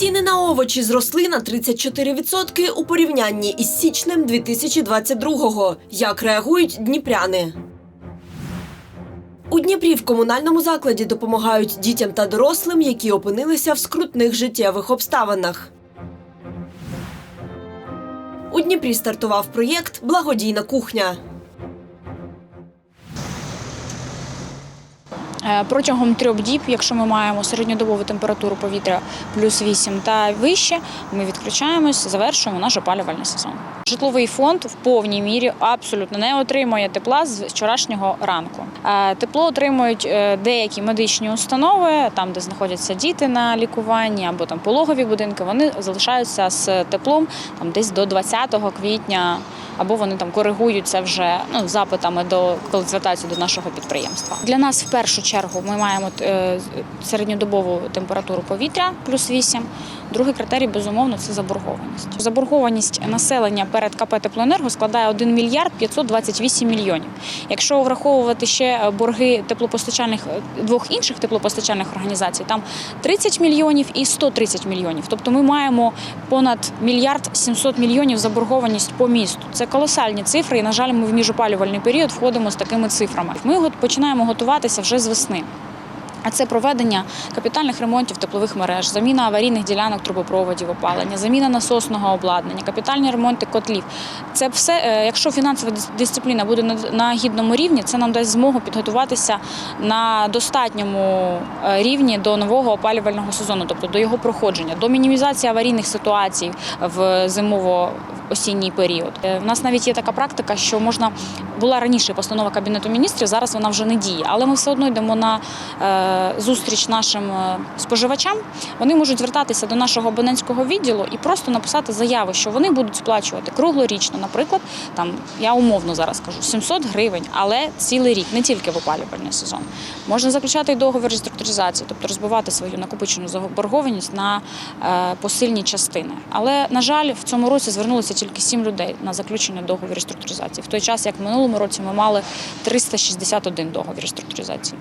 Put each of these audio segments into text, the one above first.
Ціни на овочі зросли на 34% у порівнянні із січнем 2022-го. Як реагують дніпряни? У Дніпрі в комунальному закладі допомагають дітям та дорослим, які опинилися в скрутних життєвих обставинах. У Дніпрі стартував проєкт Благодійна кухня. Протягом трьох діб, якщо ми маємо середньодобову температуру повітря плюс 8 та вище, ми відключаємось, завершуємо наш опалювальний сезон. Житловий фонд в повній мірі абсолютно не отримує тепла з вчорашнього ранку. Е, Тепло отримують е, деякі медичні установи, там де знаходяться діти на лікуванні або там пологові будинки. Вони залишаються з теплом там десь до 20 квітня, або вони там коригуються вже ну, запитами до коли звертаються до нашого підприємства. Для нас в першу чергу ми маємо е, середньодобову температуру повітря плюс 8. Другий критерій, безумовно, це заборгованість. Заборгованість населення перед КП «Теплоенерго» складає 1 мільярд 528 мільйонів. Якщо враховувати ще борги теплопостачальних двох інших теплопостачальних організацій, там 30 мільйонів і 130 мільйонів. Тобто ми маємо понад мільярд 700 мільйонів заборгованість по місту. Це колосальні цифри, і на жаль, ми в міжопалювальний період входимо з такими цифрами. Ми починаємо готуватися вже з весни. А це проведення капітальних ремонтів теплових мереж, заміна аварійних ділянок трубопроводів опалення, заміна насосного обладнання, капітальні ремонти котлів. Це все, е, якщо фінансова дисципліна буде на- гідному рівні, це нам дасть змогу підготуватися на достатньому е, рівні до нового опалювального сезону, тобто до його проходження, до мінімізації аварійних ситуацій в зимово-осінній період. Е, В нас навіть є така практика, що можна була раніше постанова кабінету міністрів, зараз вона вже не діє, але ми все одно йдемо на е, зустріч нашим е, споживачам. Вони можуть звертатися до нашого абонентського відділу і просто написати заяву, що вони будуть сплачувати круглорічно, наприклад, там я умовно зараз кажу 700 гривень, але цілий рік, не тільки в опалювальний сезон. Можна заключати й договір реструктуризації, тобто розбивати свою накопичену заборгованість на е, посильні частини. Але на жаль, в цьому році звернулося тільки 7 людей на заключення договору реструктуризації. В той час, як в минулому році, ми мали 361 договір реструктуризації.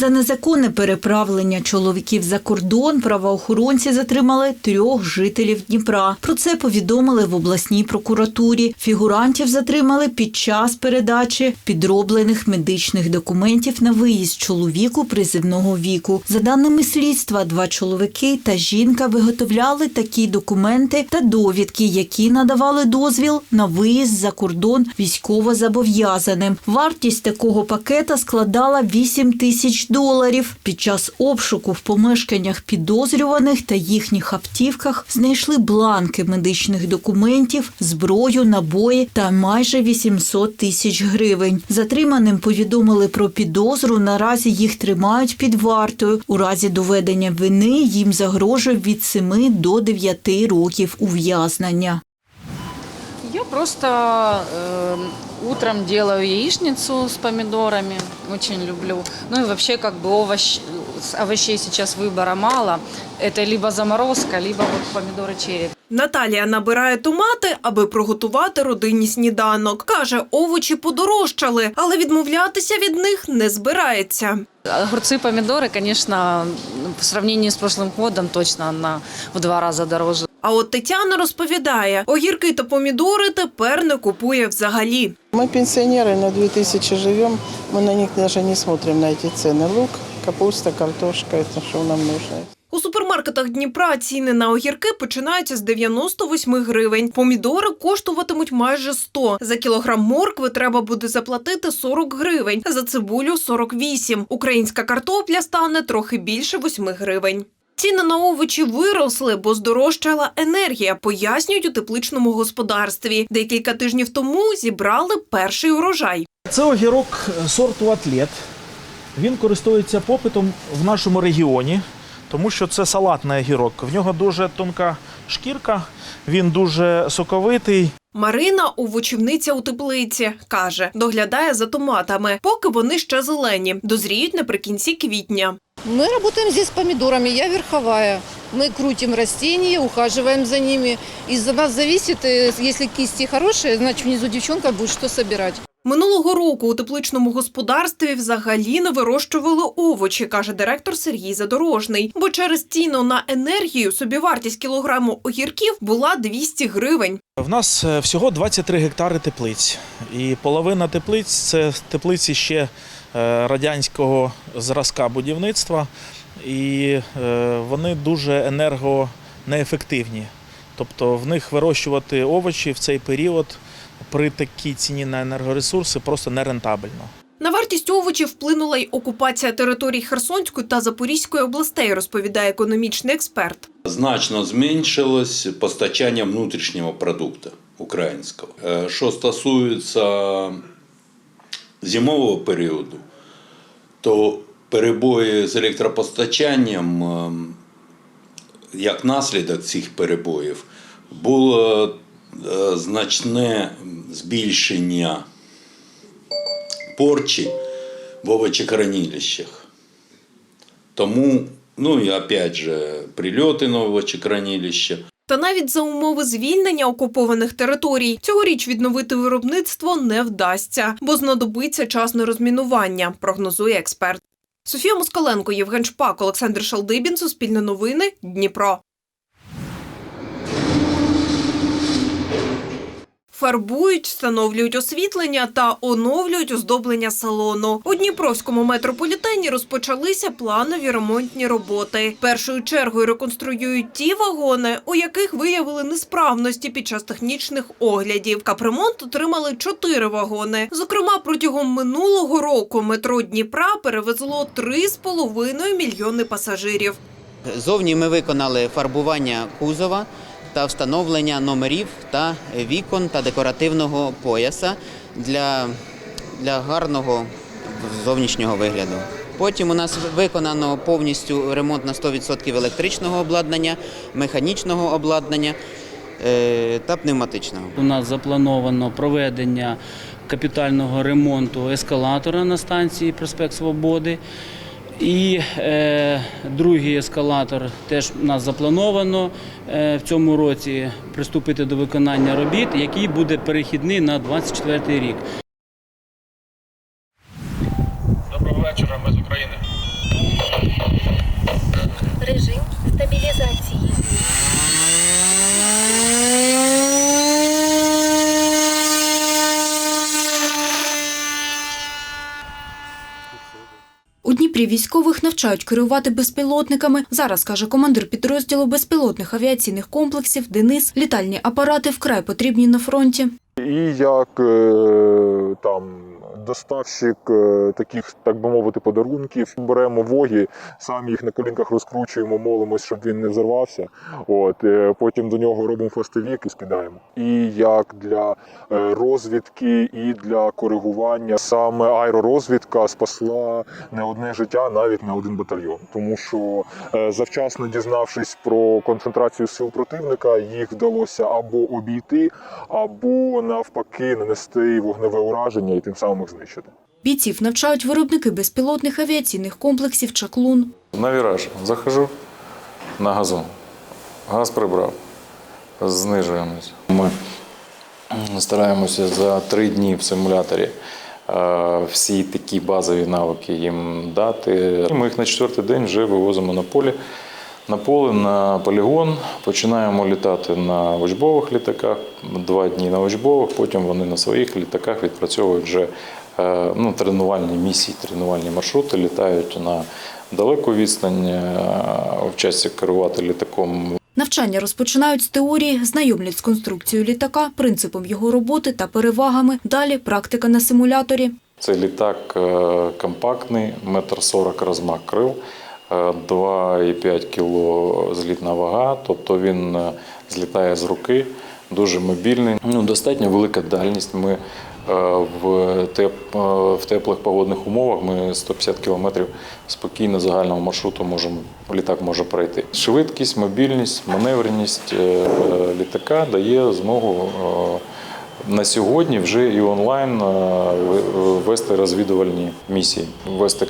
За незаконне переправлення чоловіків за кордон правоохоронці затримали трьох жителів Дніпра. Про це повідомили в обласній прокуратурі. Фігурантів затримали під час передачі підроблених медичних документів на виїзд чоловіку призивного віку. За даними слідства, два чоловіки та жінка виготовляли такі документи та довідки, які надавали дозвіл на виїзд за кордон військовозобов'язаним. Вартість такого пакета складала 8 тисяч доларів. Під час обшуку в помешканнях підозрюваних та їхніх автівках знайшли бланки медичних документів, зброю, набої та майже 800 тисяч гривень. Затриманим повідомили про підозру. Наразі їх тримають під вартою. У разі доведення вини їм загрожує від 7 до 9 років ув'язнення. Я просто э, утром делаю яичницу с помидорами, очень люблю. Ну и вообще как бы овощ, с овощей сейчас выбора мало. Это либо заморозка, либо вот помидоры черри. Наталія набирає томати, аби приготувати родинні сніданок. Каже, овочі подорожчали, але відмовлятися від них не збирається. Огурцы, помидоры, конечно, в сравнении с прошлым годом точно на в два раза дороже. А от Тетяна розповідає, огірки та помідори тепер не купує взагалі. Мы пенсионеры, на 2000 живем, мы на них даже не смотрим на эти цены. Лук, капуста, картошка, это что нам нужно. У супермаркетах Дніпра ціни на огірки починаються з 98 гривень. Помідори коштуватимуть майже 100. За кілограм моркви треба буде заплатити 40 гривень, за цибулю 48. Українська картопля стане трохи більше 8 гривень. Ціни на овочі виросли, бо здорожчала енергія, пояснюють у тепличному господарстві. Декілька тижнів тому зібрали перший урожай. Це огірок сорту атлет. Він користується попитом в нашому регіоні, тому що це салатний огірок. В нього дуже тонка шкірка, він дуже соковитий. Марина овочівниця у теплиці каже, доглядає за томатами, поки вони ще зелені, дозріють наприкінці квітня. Мы работаем здесь с помидорами, я верховая. Мы крутим растения, ухаживаем за ними. Из-за нас зависит, э, если кисти хорошие, значит внизу девчонка будет что собирать. Минулого року у тепличному господарстві взагалі не вирощували овочі, каже директор Сергій Задорожний. Бо через ціну на енергію собівартість кілограму огірків була 200 гривень. В нас е, всього 23 гектари теплиць, і половина теплиць це теплиці ще е, радянського зразка будівництва, і е, вони дуже енергонеефективні. Тобто в них вирощувати овочі в цей період при такій ціні на енергоресурси просто нерентабельно. На вартість овочів вплинула й окупація територій Херсонської та Запорізької областей, розповідає економічний експерт. значно зменшилось постачання внутрішнього продукту українського. Е, Що стосується зимового періоду, то перебої з електропостачанням, ем, як наслідок цих перебоїв, було е, значне збільшення порчі в овочекранилищах. Тому, ну і опять же, прильоти на овочекранилище. Та навіть за умови звільнення окупованих територій цьогоріч відновити виробництво не вдасться, бо знадобиться час на розмінування, прогнозує експерт. Софія Москаленко, Євген Шпак, Олександр Шалдибін, Суспільне новини, Дніпро. Фарбують, встановлюють освітлення та оновлюють оздоблення салону. У Дніпровському метрополітені розпочалися планові ремонтні роботи. Першою чергою реконструюють ті вагони, у яких виявили несправності під час технічних оглядів. Капремонт отримали чотири вагони. Зокрема, протягом минулого року метро Дніпра перевезло 3,5 мільйони пасажирів. Зовні ми виконали фарбування кузова та встановлення номерів та вікон та декоративного пояса для, для гарного зовнішнього вигляду. Потім у нас виконано повністю ремонт на 100% електричного обладнання, механічного обладнання е, та пневматичного. У нас заплановано проведення капітального ремонту ескалатора на станції Проспект Свободи. І е, другий ескалатор теж у нас заплановано в цьому році приступити до виконання робіт, який буде перехідний на 24 рік. Доброго вечора, ми з України. Режим стабілізації. У Дніпрі військових навчають керувати безпілотниками. Зараз каже командир підрозділу безпілотних авіаційних комплексів Денис. Літальні апарати вкрай потрібні на фронті. І як е, там доставщик е, таких, так би мовити, подарунків. Беремо воги, самі їх на колінках розкручуємо, молимось, щоб він не взорвався. От е, потім до нього робимо фастовік і скидаємо. І як для розвідки, і для коригування саме аеророзвідка спасла не одне життя, навіть не один батальйон, тому що завчасно дізнавшись про концентрацію сил противника, їх вдалося або обійти, або навпаки нанести вогневе ураження і тим самим їх знищити. Бійців навчають виробники безпілотних авіаційних комплексів Чаклун. На віраж захожу на газон. Газ прибрав. Знижуємось. Ми стараємося за три дні в симуляторі е, всі такі базові навики їм дати. Ми їх на четвертий день вже вивозимо на полі. На поле, на полігон, починаємо літати на учбових літаках, два дні на учбових, потім вони на своїх літаках відпрацьовують вже е, ну, тренувальні місії, тренувальні маршрути, літають на далеку відстань, е, вчаться керувати літаком Навчання розпочинають з теорії, знайомлять з конструкцією літака, принципом його роботи та перевагами. Далі практика на симуляторі. Це літак е, компактний, метр сорок розмах крил, 2,5 кг злітна вага, тобто він е, злітає з руки, дуже мобільний. Ну, достатньо велика дальність. Ми е, в, теп, е, в теплих погодних умовах ми 150 км спокійно загального маршруту можемо, літак може пройти. Швидкість, мобільність, маневреність е, е, літака дає змогу е, на сьогодні вже і онлайн е, вести розвідувальні місії, вести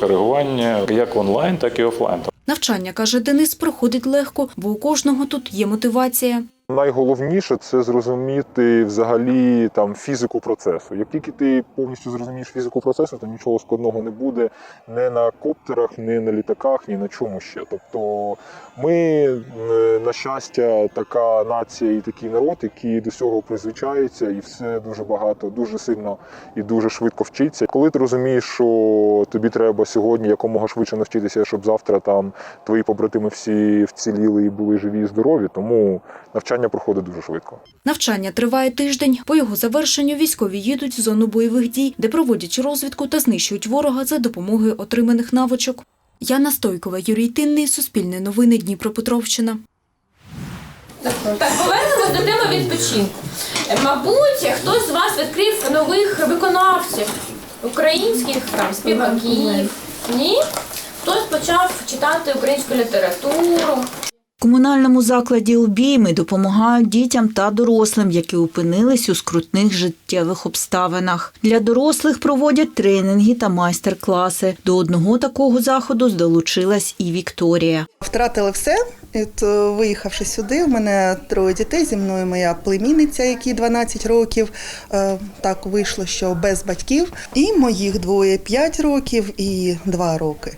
коригування як онлайн, так і офлайн. Навчання, каже Денис, проходить легко, бо у кожного тут є мотивація. Найголовніше це зрозуміти взагалі там фізику процесу. Як тільки ти повністю зрозумієш фізику процесу, то нічого складного не буде не на коптерах, ні на літаках, ні на чому ще. Тобто ми, е, на щастя, така нація і такий народ, який до цього призвичається, і все дуже багато, дуже сильно і дуже швидко вчиться. Коли ти розумієш, що тобі треба сьогодні якомога швидше навчитися, щоб завтра там твої побратими всі вціліли і були живі і здорові, тому навчання проходить дуже швидко. Навчання триває тиждень. По його завершенню військові їдуть в зону бойових дій, де проводять розвідку та знищують ворога за допомогою отриманих навичок. Яна Стойкова, Юрій Тинний, Суспільне новини Дніпропетровщина. Так, повернемось до теми відпочинку. Мабуть, хтось з вас відкрив нових виконавців, українських там співаків. Ні? Хтось почав читати українську літературу. Комунальному закладі обійми допомагають дітям та дорослим, які опинились у скрутних життєвих обставинах. Для дорослих проводять тренінги та майстер-класи. До одного такого заходу долучилась і Вікторія. Втратили все. От, е, виїхавши сюди, у мене троє дітей. Зі мною моя племінниця, якій 12 років. Е, Так вийшло, що без батьків. І моїх двоє 5 років і 2 роки.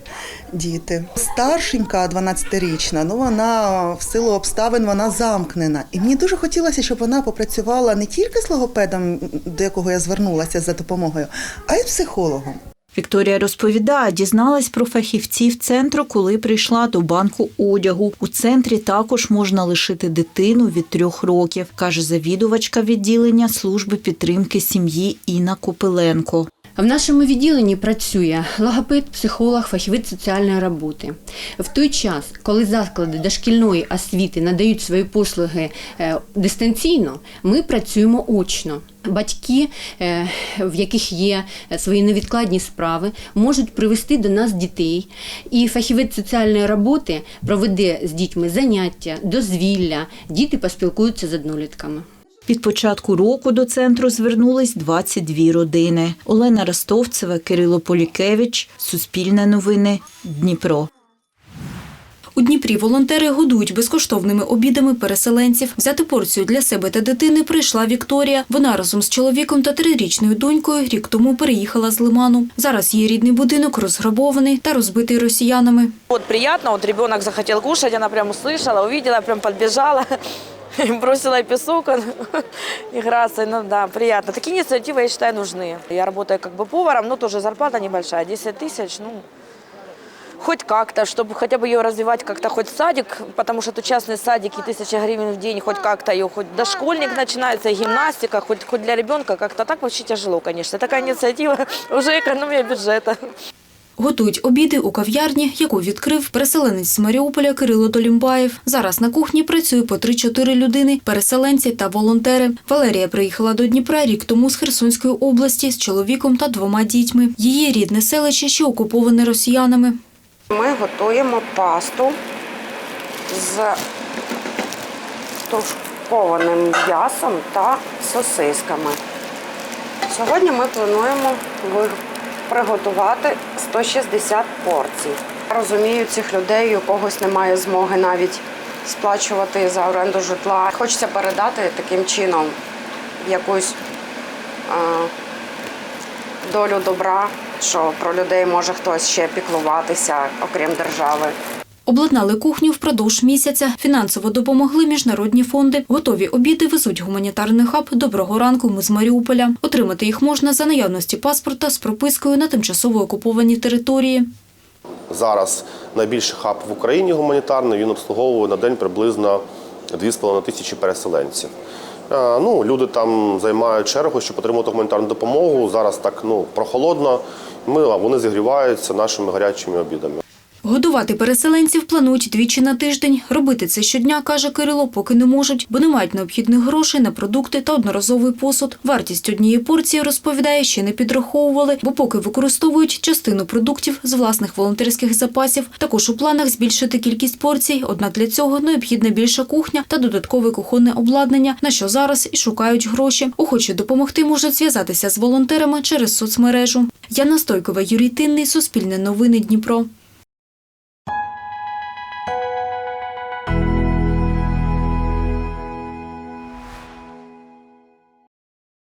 Діти. Старшенька, 12-річна, ну вона в силу обставин вона замкнена. І мені дуже хотілося, щоб вона попрацювала не тільки з логопедом, до якого я звернулася за допомогою, а й психологом. Вікторія розповідає, дізналась про фахівців центру, коли прийшла до банку одягу. У центрі також можна лишити дитину від трьох років, каже завідувачка відділення служби підтримки сім'ї Інна Копиленко. В нашому відділенні працює логопед, психолог, фахівець соціальної роботи. В той час, коли заклади дошкільної освіти надають свої послуги е, дистанційно, ми працюємо очно. Батьки, е, в яких є свої невідкладні справи, можуть привести до нас дітей, і фахівець соціальної роботи проведе з дітьми заняття, дозвілля, діти поспілкуються з однолітками. Від початку року до центру звернулись 22 родини. Олена Ростовцева, Кирило Полікевич, Суспільне новини, Дніпро. У Дніпрі волонтери годують безкоштовними обідами переселенців. Взяти порцію для себе та дитини прийшла Вікторія. Вона разом з чоловіком та трирічною донькою рік тому переїхала з Лиману. Зараз її рідний будинок розграбований та розбитий росіянами. Вот приятно, вот ребенок захотел кушать, она прям услышала, увидела, прям подбежала, бросила песок, он играться, ну да, приятно. Такие инициативы, я считаю, нужны. Я работаю как бы поваром, но тоже зарплата небольшая, 10 тысяч, ну, хоть как-то, чтобы хотя бы ее развивать как-то, хоть садик, потому что тут частные садики, тысяча гривен в день, хоть как-то ее, хоть дошкольник начинается, и гимнастика, хоть, хоть для ребенка как-то так вообще тяжело, конечно. Такая инициатива, уже экономия бюджета. Готують обіди у кав'ярні, яку відкрив переселенець з Маріуполя Кирило Долімбаєв. Зараз на кухні працює по 3-4 людини, переселенці та волонтери. Валерія приїхала до Дніпра рік тому з Херсонської області з чоловіком та двома дітьми. Її рідне селище, що окуповане росіянами. Ми готуємо пасту з тушкованим м'ясом та сосисками. Сьогодні ми плануємо приготувати 160 порцій. Розумію цих людей, у когось немає змоги навіть сплачувати за оренду житла. Хочеться передати таким чином якусь е, долю добра, що про людей може хтось ще піклуватися, окрім держави. Обладнали кухню впродовж місяця. Фінансово допомогли міжнародні фонди. Готові обіди везуть гуманітарний хаб Доброго ранку. Ми з Маріуполя. Отримати їх можна за наявності паспорта з пропискою на тимчасово окупованій території. Зараз найбільший хаб в Україні гуманітарний, він обслуговує на день приблизно 2,5 тисячі переселенців. Е, Ну, люди там займають чергу, щоб отримати гуманітарну допомогу. Зараз так ну, прохолодно. Ми, вони зігріваються нашими гарячими обідами. Годувати переселенців планують двічі на тиждень. Робити це щодня, каже Кирило, поки не можуть, бо не мають необхідних грошей на продукти та одноразовий посуд. Вартість однієї порції, розповідає, ще не підраховували, бо поки використовують частину продуктів з власних волонтерських запасів. Також у планах збільшити кількість порцій, однак для цього необхідна більша кухня та додаткове кухонне обладнання, на що зараз і шукають гроші. Охочі допомогти можуть зв'язатися з волонтерами через соцмережу. Яна Стойкова, Юрій Тинний, Суспільне новини Дніпро.